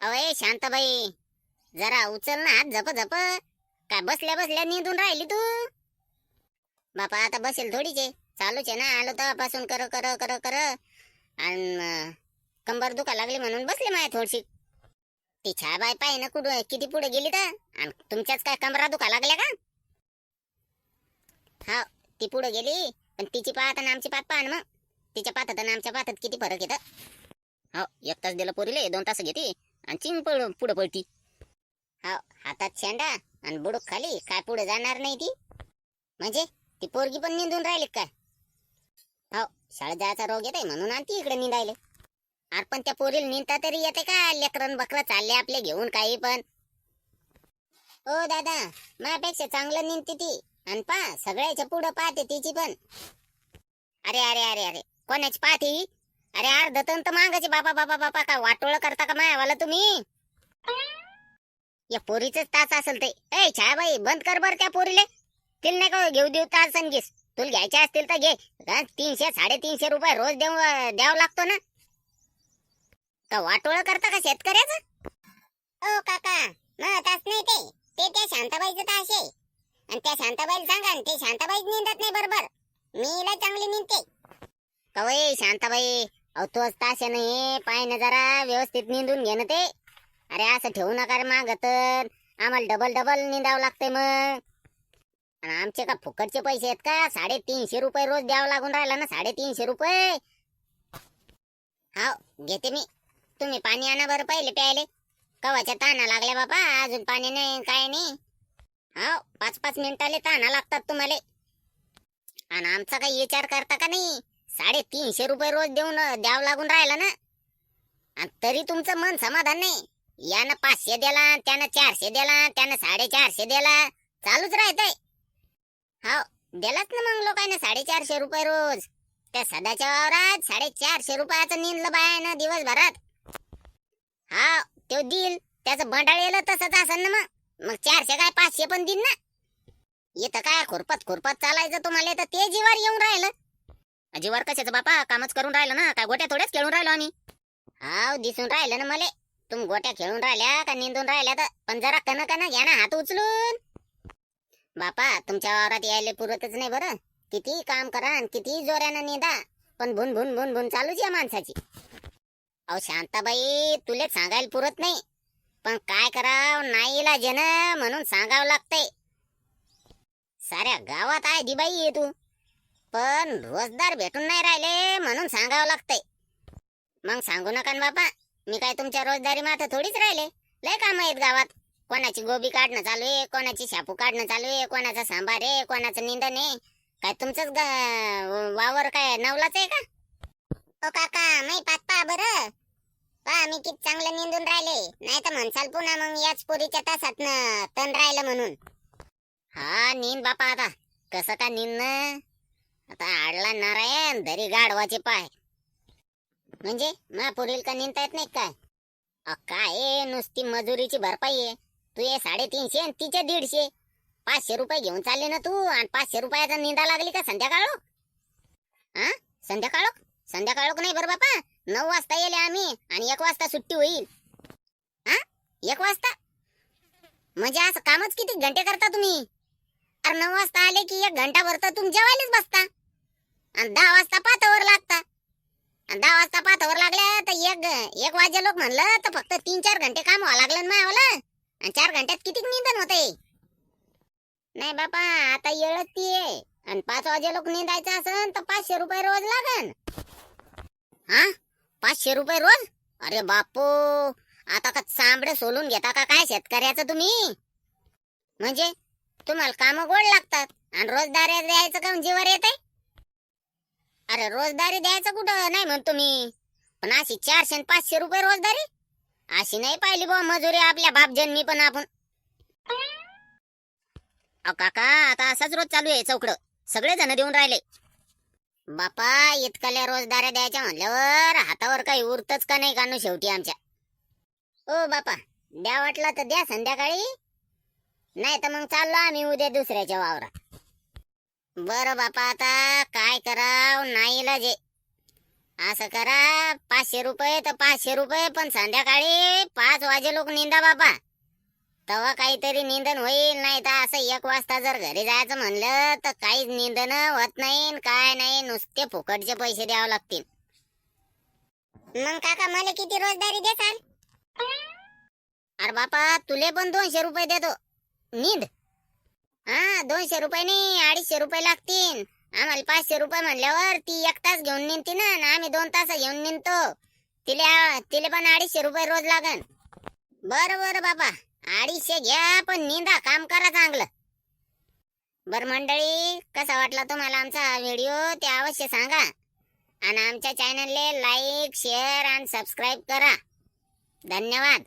अवय शांताबाई. जरा उचल ना हात झप झप. काय बसल्या बसल्या निंदून राहिली तू? बापा आता बसेल थोडीच. आहे चालूच आहे ना आलो तेव्हापासून कर कर कर कर. आणि कंबर दुखा लागली म्हणून बसले माया थोडीशी. ती छाबाई पाय ना कुठं किती पुढे गेली तर? आणि तुमच्याच काय कमरा दुखा लागल्या का? हा ती पुढे गेली पण तिची पाहत आणि आमची पात पाहा ना मग. तिच्या पातात आणि आमच्या पातात किती फरक येतं हो एक तास दिलं पुरीले दोन तास घेते. आणि चिंग पळ पुढं पळती. हो हातात शेंडा आणि बुडूक खाली काय पुढे जाणार नाही ती. म्हणजे ती पोरगी पण निंदून राहिली काय? हो शाळेत जायचा रोग येते म्हणून आणती इकडे निंदायले. आर पण त्या पोरीला निंदता तरी येते का? लेकरण बकरं चालले आपले घेऊन काही पण. ओ दादा माझ्यापेक्षा चांगलं निंदते ती आणि पा सगळ्याच्या पुढं पाहते तिची पण. अरे अरे अरे अरे कोणाची पाहते ही? अरे अर्ध तन तर मागायचे बापा बापा बापा का वाटोळ करता का मायावाला तुम्ही? या पोरीच तास असेल ते. ए छायाबाई बंद कर बर त्या पोरीले. तिला नाही का घेऊ देऊ तास संगीस तुला घ्यायचे असतील तर घे. तीनशे साडेतीनशे रुपये रोज देऊ द्यावं लागतो ना. का वाटोळ करता का शेतकऱ्याचं? ओ काका मग तास नाही ते. ते त्या शांताबाईचं तास आहे. आणि त्या शांताबाईला सांगा आणि ते शांताबाईच निंदत नाही बरोबर. मीला चांगली निंदते. कवय शांताबाई? अहो तोच तास नाही. पाय ना जरा व्यवस्थित निंदून घे ना ते. अरे असं ठेवू नका रे माग तर. आम्हाला डबल डबल निंदावं लागतंय मग. आणि आमचे का फुकटचे पैसे आहेत का? साडेतीनशे रुपये रोज द्यावं लागून राहिला ना साडेतीनशे रुपये. हाव घेते मी. तुम्ही पाणी आणा बरं पहिले प्यायले. कवाच्या ताना लागल्या बाबा अजून पाणी नाही काय नाही. हाव पाच पाच मिनिटाले ताना लागतात तुम्हाला. आणि आमचा काही विचार करता का नाही? साडेतीनशे रुपये रोज देऊन द्यावं लागून राहिलं ना. आणि तरी तुमचं मन समाधान नाही. यानं पाचशे दिला त्यानं चारशे दिला त्यानं साडेचारशे दिला चालूच राहतय. हो दिलाच ना मग लोकांना साडेचारशे रुपये रोज. त्या सदाच्या वावरात साडेचारशे रुपयाचं निंदलं बायानं दिवसभरात. हा तो देईल त्याचं बंडाळ येलं तसंच असेल ना मग. मग चारशे काय पाचशे पण देईन ना. इथं काय खुरपत खुरपत चालायचं तुम्हाला तर ते जीवार येऊन राहिलं. जीवार कशाचं बापा कामच करून राहिलं ना काय गोट्या थोड्याच खेळून राहिलो आम्ही. हाव दिसून राहिलं ना मले. तुम गोट्या खेळून राहिल्या का निंदून राहिल्या तर पण जरा कन कन घ्या ना हात उचलून. बापा तुमच्या वावरात यायला पुरतच नाही बरं. किती काम करा किती जोऱ्यानं निंदा. पण भून भुन भून भून चालूच या माणसाची. अहो शांताबाई तुले सांगायला पुरत नाही. पण काय कराव नाही इलाज म्हणून सांगावं लागतंय. साऱ्या गावात आहे दिबाई ये तू. पण रोजदार भेटून नाही राहिले म्हणून सांगावं लागतंय. मग सांगू नका ना बापा मी काय तुमच्या रोजदारी माथं थोडीच राहिले? लय काम आहेत गावात. कोणाची गोबी काढणं चालू आहे कोणाची शापू काढणं चालू आहे कोणाचा सांबार आहे कोणाचं निंदन आहे. काय तुमचंच ग- वावर काय नवलाच आहे का? ओ काका नाही पाच पा बरं. पा मी किती चांगलं निंदून राहिले. नाही तर म्हणसाल पुन्हा मग याच पोरीच्या तासात तण राहिलं म्हणून. हा नीन बापा आता. कसं का निंद आता आडला नारायण धरी गाडवाचे पाय. म्हणजे मा पुढील का निंता येत नाही काय? अ, काय नुसती मजुरीची भरपाई आहे तू ये साडेतीनशे आणि तिचे दीडशे. पाचशे रुपये घेऊन चालले ना तू आणि पाचशे रुपयाचा निंदा लागली का संध्याकाळ? हा संध्याकाळ? संध्याकाळ नाही बरं बापा? नऊ वाजता येले आम्ही आणि एक वाजता सुट्टी होईल. हा एक वाजता? म्हणजे असं कामच किती घंटे करता तुम्ही? अरे नऊ वाजता आले की एक घंटा भरता तुम्ही जेवायलाच बसता. आणि दहा वाजता पातावर लागता. आणि दहा वाजता पातावर लागल्या तर एक एक वाजे लोक म्हणलं तर फक्त तीन चार घंटे काम व्हावं लागलं ना मायावाला. आणि चार घंट्यात किती निंदन होते नाही बापा आता येळच ती आहे आणि पाच वाजे लोक निंदायचं असन तर पाचशे रुपये रोज लागन. हा? पाचशे रुपये रोज? अरे बापू आता का चांबडे सोलून घेता का काय शेतकऱ्याचं तुम्ही? म्हणजे तुम्हाला काम गोड लागतात. आणि रोजदार द्यायचं का जीवर येते अरे रोजदारी द्यायचं कुठं? नाही म्हणतो मी पण अशी चारशे आणि पाचशे रुपये रोजदारी? अशी नाही पाहिली बुवा मजुरी आपल्या बाप जन्मी पण आपण. अहो काका आता असाच रोज चालू आहे चौकड. सगळे जण देऊन राहिले. बापा इतकल्या रोजदाऱ्या द्यायच्या म्हणल्यावर हातावर काही उरतच का नाही कानू शेवटी आमच्या? ओ बापा द्या वाटलं तर द्या संध्याकाळी. नाही तर मग चाललो आम्ही उद्या दुसऱ्याच्या वावरात. बरं बापा आता काय कराव? नाही जे. असं करा पाचशे रुपये तर पाचशे रुपये पण संध्याकाळी पाच वाजे लोक निंदा बापा. तेव्हा काहीतरी निंदन होईल नाही तर असं एक वाजता जर घरी जायचं म्हणलं तर काहीच निंदन होत नाही काय नाही नुसते फुकटचे पैसे द्यावे लागतील. मग काका मला किती रोजदारी देसाल? अरे बापा तुले पण दोनशे रुपये देतो. निंद. हा दोनशे रुपये नाही अडीचशे रुपये लागतील. आम्हाला पाचशे रुपये म्हणल्यावर ती एक तास घेऊन निघते ना आणि आम्ही दोन तास घेऊन निघतो. तिले तिले पण अडीचशे रुपये रोज लागन. बरं बरं बाबा अडीचशे घ्या पण निंदा काम करा चांगलं. बर मंडळी कसा वाटला तुम्हाला आमचा व्हिडिओ ते अवश्य सांगा. आणि आमच्या चॅनलले लाईक शेअर आणि सबस्क्राईब करा. धन्यवाद.